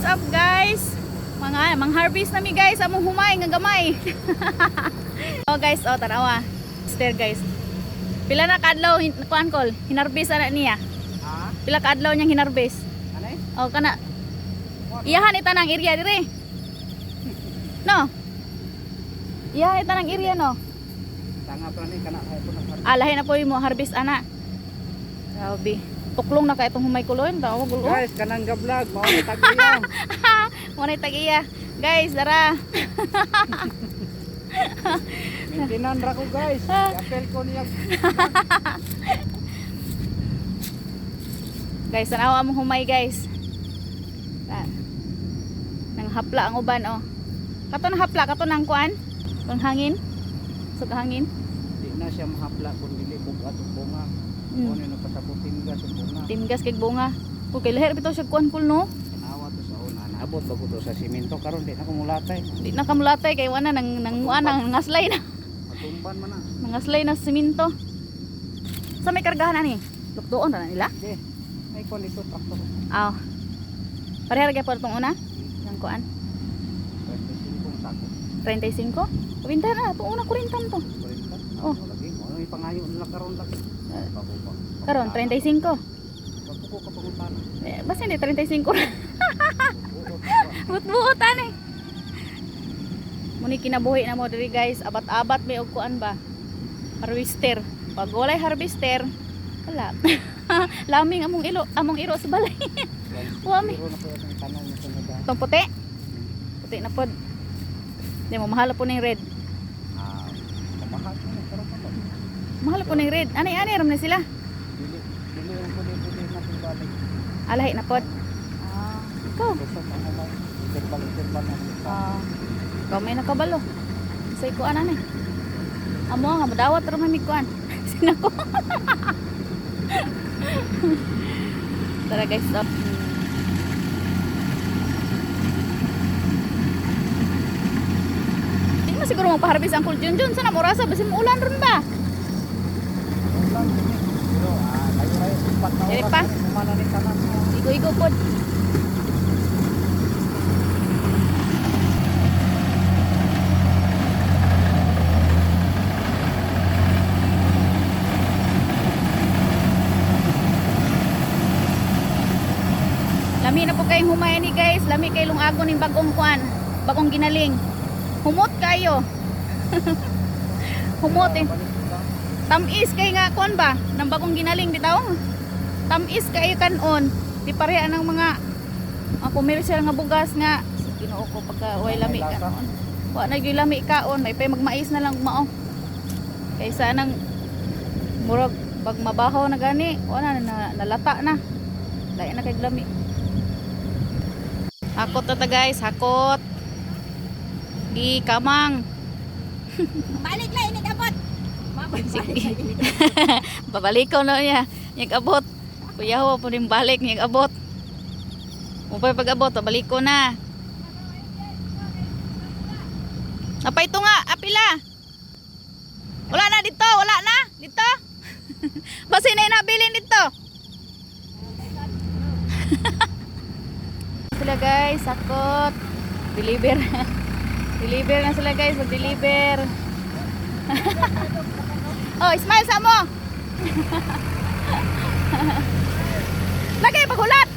What's up guys? Mga mang harvest nami guys among humay nga gamay. oh guys, oh tanawa. Stair guys. Pila na kadlaw kuan kol, hinarbis ana niya. Ha? Pila ka adlaw niyang hinarbis. Ano eh? Oh kana. Iyahan ita nang area dire. No. Iyahan ita nang area no. Tanga pa ni kana nag Alahin na po mo harvest ana. Grabe. Tuklong na ka itong humay kuloy, daw gulo. Guys, kanang ga-vlog mao ni tagbiya. Muna tagiya. Guys, dara. Maintenance ra ko guys. Apel ko niya. Guys, tanawa mong humay guys. Na, nang hapla ang uban oh. Kato na hapla, kato nang kuan. Kung hangin. Sug hangin. Di na siya mahapla kun dili bugat ug bunga. Mm. Na pasabutin ga sa bunga. Timgas kay bunga. Kung kay lahir bitaw siya kuan kul no. Tanawa to sa una. Naabot bago to sa simento karon di na ko mulatay. Di na kamulatay kay wala nang nang kuan nang ngaslay na. Matumban man na. Nangaslay na simento. Sa may kargahan ani? Lukdoon na nila. Di. Ay kon ito traktor. Aw. Pareha kay po itong una. Yang kuan. 25 sako. 35. Kubinta na itong una kurintan to. 40. Oh. Lagi mo ano ipangayo nila karon lagi. Pabupa. Karon 35. Pagkuko ka pangutana. Eh, basta hindi 35 ra. Buot. Buot-buot ani. Muni kinabuhi na mo diri guys, abat-abat may og kuan ba? Harvester. Pag walay harvester, wala. Laming among ilo, among iro sa balay. Yung sunod ah. Itong puti. Puti na pod. Di mo mahal po ning red. Ah, mamahal ko na pero pa. Mahal po ning red. Ani ani ram na sila. Dili dili yung puli-puli na pinbalik. Alahi na pod. Ah, mo may timbal-timbal na. Ah, ikaw may nakabalo. Sa ikuan ani. Amo nga madawat ra man kuan. Sinako. Tara guys, stop. Hindi mo siguro magpaharbis ang Jun Jun. Sana mo rasa basi mo ulan ron ba? Lang dili. Pero ah, kayo kayo upat na Dili oras. pa. Kumana ni kanan. Igo-igo pod. Lami na po kayong humay ni guys. Lami kay lungagon ning bagong kuan. Bagong ginaling. Humot kayo. Humot eh. Tamis kay nga kuan ba? Nang bagong ginaling bitaw. Tamis kay kanon. Di pareha ng mga ang commercial nga bugas nga Ginoo ko pagka way lami kaon. Wa na gyud lami kaon, may pay magmais na lang mao. Kaysa nang murag pag mabaho na gani, wala na, na nalata na. Dai na kay lami. Hakot na ta guys, hakot. Gi kamang. Balik lang ini dapat. Sige. Babalik ko na niya. Yung abot. Kuya ho, po rin balik. Yung abot. Upay pag abot, babalik ko na. Apa ito nga, apila. Wala na dito, wala na. Dito. Basi na yung nabilin dito. sila guys, sakot. Deliver. Deliver na sila guys, mag-deliver. Oh, smile sa mo. Lagay, magulat!